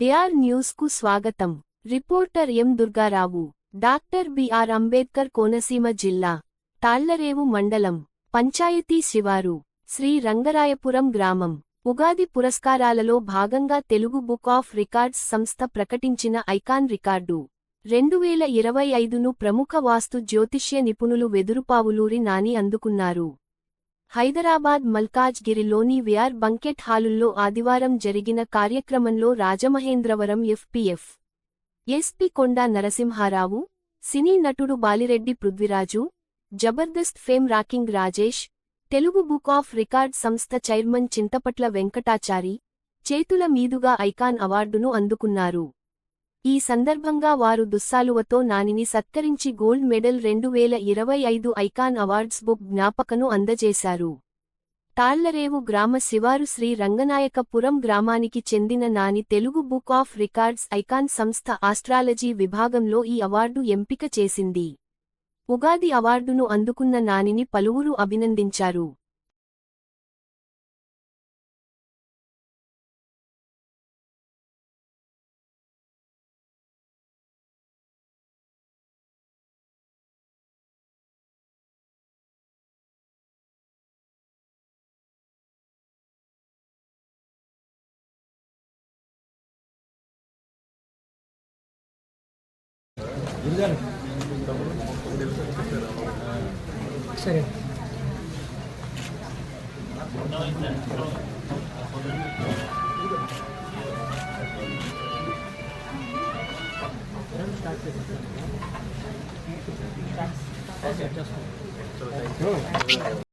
DR న్యూస్కు స్వాగతం. Reporter M Durgarao doctor B R Ambedkar Konaseema జిల్లా తాళ్ళరేవు మండలం పంచాయతీ శివారు శ్రీ రంగరాయపురం గ్రామం. ఉగాది పురస్కారాలలో భాగంగా తెలుగు బుక్ ఆఫ్ రికార్డ్స్ సంస్థ ప్రకటించిన ఐకాన్ రికార్డు. రెండు వేల ఇరవై ఐదును ప్రముఖ వాస్తు జ్యోతిష్య నిపుణులు వెదురుపావులూరి నాని అందుకున్నారు. హైదరాబాద్ మల్కాజ్గిరిలోని విఆర్ బంకెట్ హాలుల్లో ఆదివారం జరిగిన కార్యక్రమంలో Rajamahendravaram F P F S P Konda Narasimharao cine నటుడు Balireddy Prithviraj Jabardasth fame rocking Rajesh Telugu book of record సంస్థ చైర్మన్ చింతపట్ల వెంకటాచారి చేతుల మీదుగా ఐకాన్ అవార్డును అందుకున్నారు. ఈ సందర్భంగా వారు దుస్సాలువతో నానిని సత్కరించి గోల్డ్ మెడల్ రెండు వేల ఇరవై ఐదు ఐకాన్ అవార్డ్స్ బుక్ జ్ఞాపకను అందజేశారు. తాళ్ళరేవు గ్రామ శివారు శ్రీ రంగనాయకపురం గ్రామానికి చెందిన Nani Telugu book of records icon సంస్థ ఆస్ట్రాలజీ విభాగంలో ఈ అవార్డు ఎంపిక చేసింది. ఉగాది అవార్డును అందుకున్న నానిని పలువురు అభినందించారు. 1년에. சரி Okay.